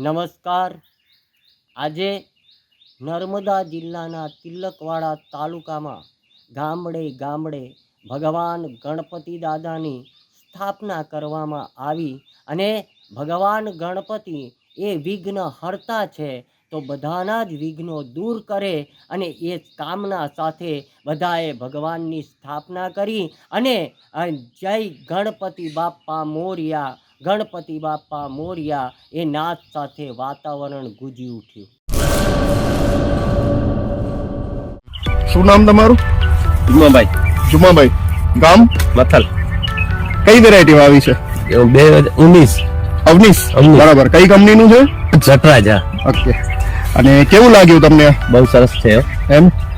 નમસ્કાર. આજે નર્મદા જિલ્લાના તિલકવાડા તાલુકામાં ગામડે ગામડે ભગવાન ગણપતિ દાદાની સ્થાપના કરવામાં આવી અને ભગવાન ગણપતિ એ વિઘ્ન હરતા છે તો બધાના જ વિઘ્નો દૂર કરે અને એ કામના સાથે બધાએ ભગવાનની સ્થાપના કરી અને જય ગણપતિ બાપ્પા મોર્યા ગણપતિ બાપા મોર્યા એ નાદ સાથે વાતાવરણ ગુંજી ઉઠ્યું. શું નામ તમારું? જુમાભાઈ. જુમાભાઈ. ગામ? મથલ. કઈ વેરાયટી આવી છે? બે ઉન્નીસ. અવનીશ? અવનીશ. બરાબર. કઈ કંપનીનું છે? જટરાજા. ઓકે. અને કેવું લાગ્યું તમને? બહુ સરસ છે એમ?